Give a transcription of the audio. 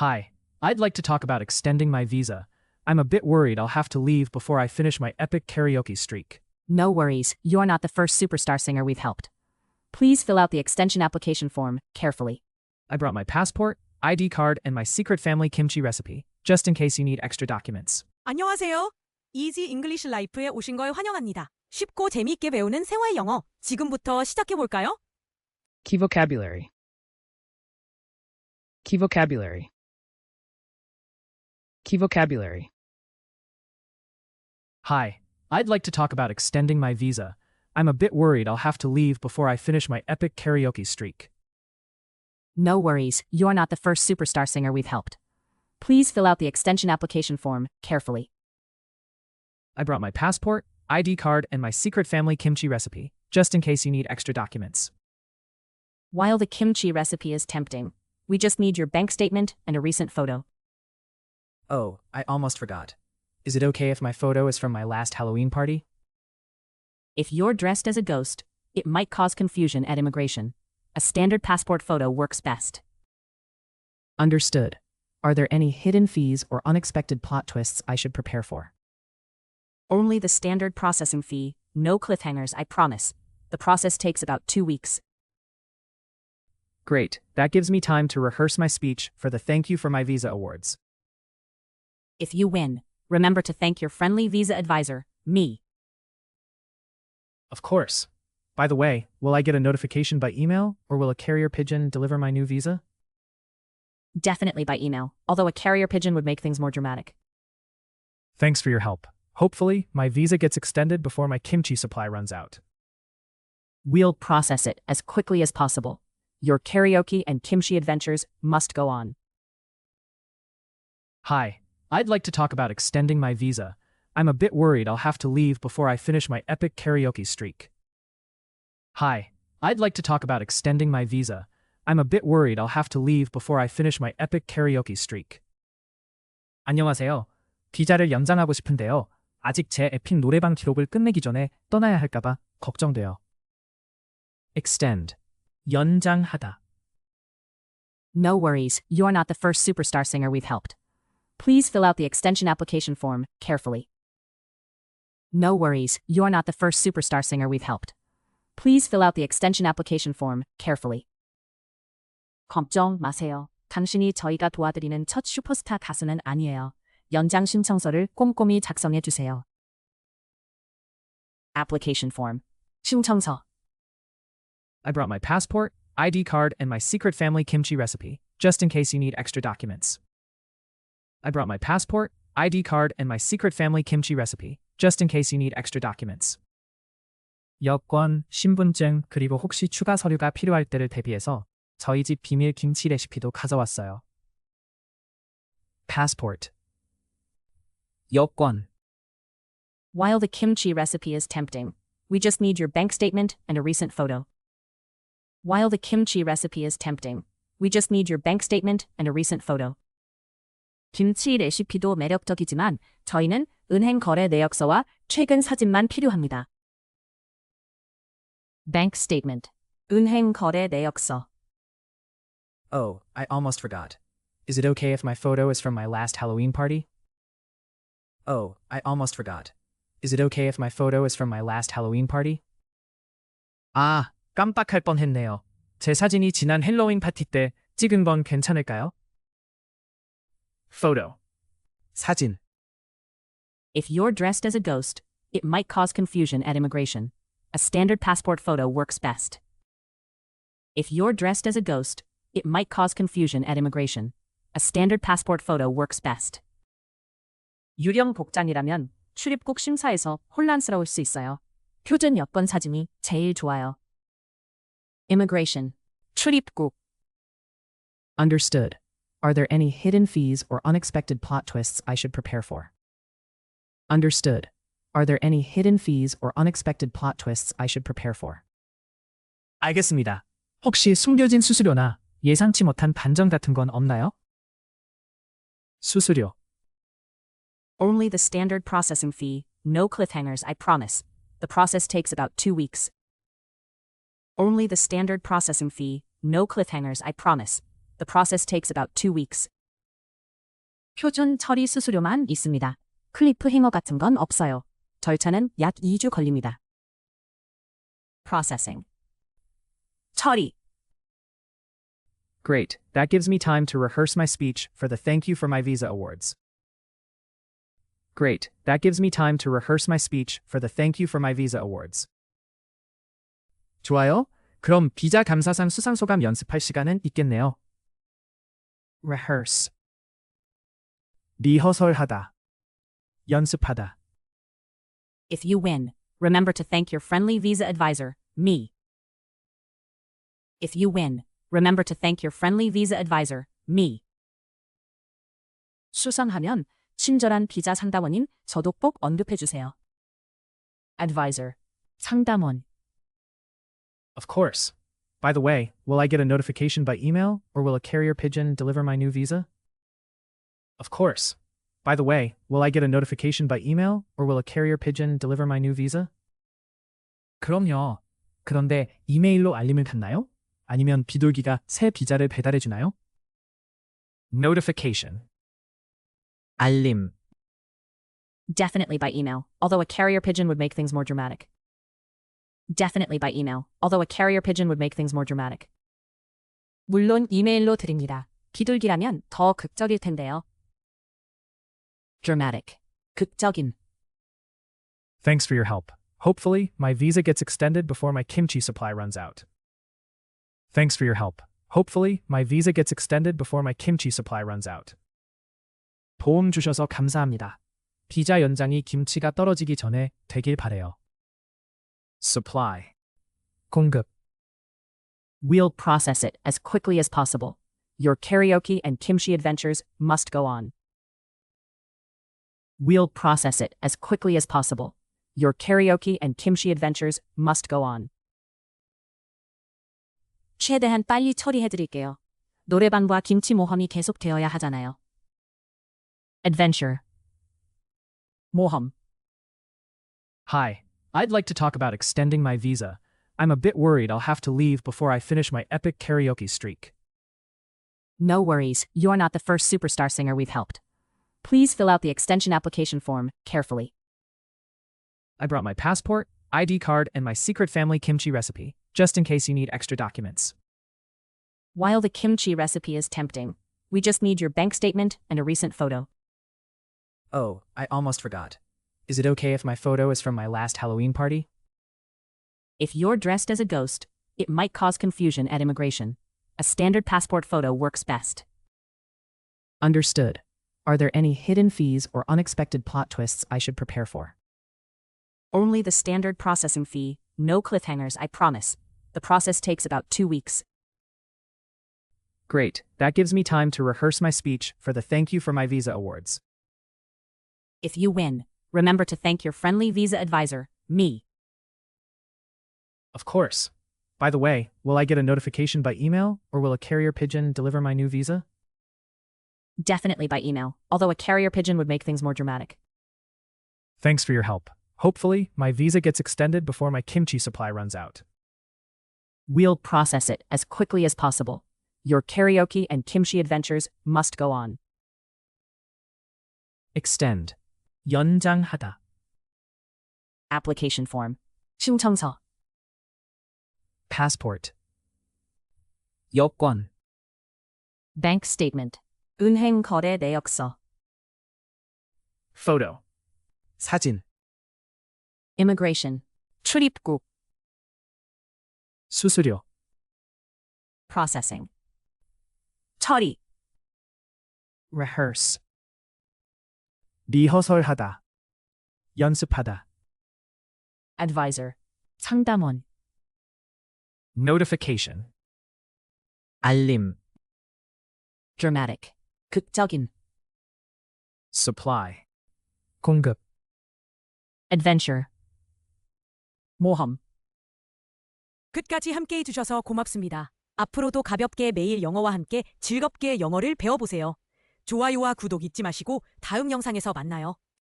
Hi, I'd like to talk about extending my visa. I'm a bit worried I'll have to leave before I finish my epic karaoke streak. No worries, you're not the first superstar singer we've helped. Please fill out the extension application form carefully. I brought my passport, ID card, and my secret family kimchi recipe, just in case you need extra documents. 안녕하세요. 이지 잉글리시 라이프에 오신 걸 환영합니다. 쉽고 재미있게 배우는 생활 영어. 지금부터 시작해 볼까요? Key vocabulary. Key vocabulary. Key vocabulary. Hi, I'd like to talk about extending my visa. I'm a bit worried I'll have to leave before I finish my epic karaoke streak. No worries, you're not the first superstar singer we've helped. Please fill out the extension application form carefully. I brought my passport, ID card, and my secret family kimchi recipe, just in case you need extra documents. While the kimchi recipe is tempting, we just need your bank statement and a recent photo. Oh, I almost forgot. Is it okay if my photo is from my last Halloween party? If you're dressed as a ghost, it might cause confusion at immigration. A standard passport photo works best. Understood. Are there any hidden fees or unexpected plot twists I should prepare for? Only the standard processing fee, no cliffhangers, I promise. The process takes about two weeks. Great, that gives me time to rehearse my speech for the Thank You for My Visa Awards. If you win, remember to thank your friendly visa advisor, me. Of course. By the way, will I get a notification by email, or will a carrier pigeon deliver my new visa? Definitely by email, although a carrier pigeon would make things more dramatic. Thanks for your help. Hopefully, my visa gets extended before my kimchi supply runs out. We'll process it as quickly as possible. Your karaoke and kimchi adventures must go on. Hi, I'd like to talk about extending my visa. I'm a bit worried I'll have to leave before I finish my epic karaoke streak. Hi, I'd like to talk about extending my visa. I'm a bit worried I'll have to leave before I finish my epic karaoke streak. 안녕하세요. 비자를 연장하고 싶은데요. 아직 제 에픽 노래방 기록을 끝내기 전에 떠나야 할까봐 걱정돼요. extend. 연장하다. No worries, you're not the first superstar singer we've helped. Please fill out the extension application form carefully. No worries, you're not the first superstar singer we've helped. Please fill out the extension application form carefully. 걱정 마세요. 당신이 저희가 도와드리는 첫 슈퍼스타 가수는 아니에요. 연장 신청서를 꼼꼼히 작성해 주세요. Application form. 신청서. I brought my passport, ID card, and my secret family kimchi recipe, just in case you need extra documents. I brought my passport, ID card, and my secret family kimchi recipe, just in case you need extra documents. 여권, 신분증, 그리고 혹시 추가 서류가 필요할 때를 대비해서 저희 집 비밀 김치 레시피도 가져왔어요. passport 여권 While the kimchi recipe is tempting, we just need your bank statement and a recent photo. While the kimchi recipe is tempting, we just need your bank statement and a recent photo. 김치 레시피도 매력적이지만 저희는 은행 거래 내역서와 최근 사진만 필요합니다. Bank statement. 은행 거래 내역서. Oh, I almost forgot. Is it okay if my photo is from my last Halloween party? Oh, I almost forgot. Is it okay if my photo is from my last Halloween party? 아, 깜빡할 뻔했네요. 제 사진이 지난 헬로윈 파티 때 찍은 건 괜찮을까요? photo 사진 If you're dressed as a ghost, it might cause confusion at immigration. A standard passport photo works best. If you're dressed as a ghost, it might cause confusion at immigration. A standard passport photo works best. 유령 복장이라면 출입국 심사에서 혼란스러울 수 있어요. 표준 여권 사진이 제일 좋아요. Immigration. 출입국. Understood. Are there any hidden fees or unexpected plot twists I should prepare for? Understood. Are there any hidden fees or unexpected plot twists I should prepare for? 알겠습니다. 혹시 숨겨진 수수료나 예상치 못한 반전 같은 건 없나요? 수수료 Only the standard processing fee, no cliffhangers, I promise. The process takes about two weeks. Only the standard processing fee, no cliffhangers, I promise. The process takes about two weeks. 표준 처리 수수료만 있습니다. 클리프 행어 같은 건 없어요. 절차는 약 2주 걸립니다. processing 처리 Great, that gives me time to rehearse my speech for the Thank You for My Visa Awards. Great, that gives me time to rehearse my speech for the Thank You for My Visa Awards. 좋아요. 그럼 비자 감사상 수상 소감 연습할 시간은 있겠네요. rehearse 리허설하다 연습하다 If you win, remember to thank your friendly visa advisor, me. If you win, remember to thank your friendly visa advisor, me. 수상하면 친절한 비자 상담원인 저도 꼭 언급해 주세요. advisor, 상담원. Of course. By the way, will I get a notification by email or will a carrier pigeon deliver my new visa? Of course. By the way, will I get a notification by email or will a carrier pigeon deliver my new visa? 그럼요. 그런데 이메일로 알림을 받나요? 아니면 비둘기가 새 비자를 배달해 주나요? Notification. 알림. Definitely by email, although a carrier pigeon would make things more dramatic. Definitely by email, although a carrier pigeon would make things more dramatic. 물론 이메일로 드립니다. 비둘기라면 더 극적일 텐데요. dramatic, 극적인. Thanks for your help. Hopefully, my visa gets extended before my kimchi supply runs out. Thanks for your help. Hopefully, my visa gets extended before my kimchi supply runs out. 도움 주셔서 감사합니다. 비자 연장이 김치가 떨어지기 전에 되길 바래요. Supply. 공급. We'll process it as quickly as possible. Your karaoke and kimchi adventures must go on. We'll process it as quickly as possible. Your karaoke and kimchi adventures must go on. 최대한 빨리 처리해드릴게요. 노래방과 김치 모험이 계속되어야 하잖아요. Adventure 모험 Hi, I'd like to talk about extending my visa. I'm a bit worried I'll have to leave before I finish my epic karaoke streak. No worries, you're not the first superstar singer we've helped. Please fill out the extension application form carefully. I brought my passport, ID card, and my secret family kimchi recipe, just in case you need extra documents. While the kimchi recipe is tempting, we just need your bank statement and a recent photo. Oh, I almost forgot. Is it okay if my photo is from my last Halloween party? If you're dressed as a ghost, it might cause confusion at immigration. A standard passport photo works best. Understood. Are there any hidden fees or unexpected plot twists I should prepare for? Only the standard processing fee, no cliffhangers, I promise. The process takes about two weeks. Great, that gives me time to rehearse my speech for the Thank You for My Visa Awards. If you win, remember to thank your friendly visa advisor, me. Of course. By the way, will I get a notification by email or will a carrier pigeon deliver my new visa? Definitely by email, although a carrier pigeon would make things more dramatic. Thanks for your help. Hopefully, my visa gets extended before my kimchi supply runs out. We'll process it as quickly as possible. Your karaoke and kimchi adventures must go on. Extend. 연장하다. Application form. 신청서. Passport. 여권. Bank statement. 은행 거래 내역서. Photo. 사진. Immigration. 출입국. 수수료. Processing. 처리. rehearse. 리허설하다. 연습하다. Advisor. 상담원. notification. 알림. Dramatic. 극적인. supply. 공급. Adventure. 모험. 끝까지 함께 해 주셔서 고맙습니다. 앞으로도 가볍게 매일 영어와 함께 즐겁게 영어를 배워보세요. 좋아요와 구독 잊지 마시고 다음 영상에서 만나요.